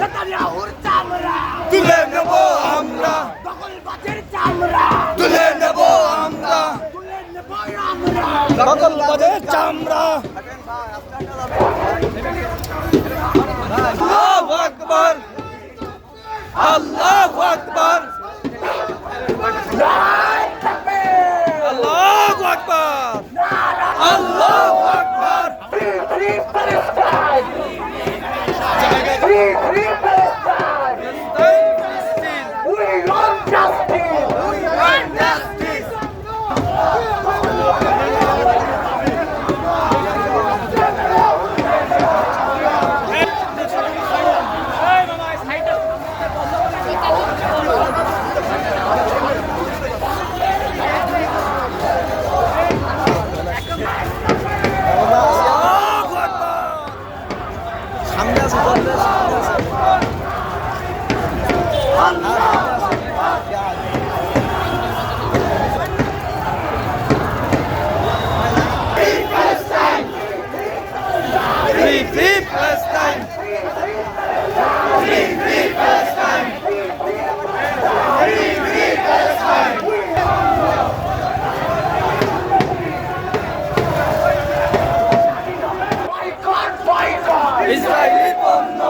নেতানিয়াহুর চামড়া। তুলে নেব আমরা। দখলবাজের চামড়া। তুলে নেব আমরা। তুলে নেব আমরা। দখলবাজের চামড়া। আল্লাহু আকবার। আল্লাহু আকবার। আল্লাহু আকবার। Sim, sim. সামনে আছে Free Palestine! ইসরায়েলি পণ্য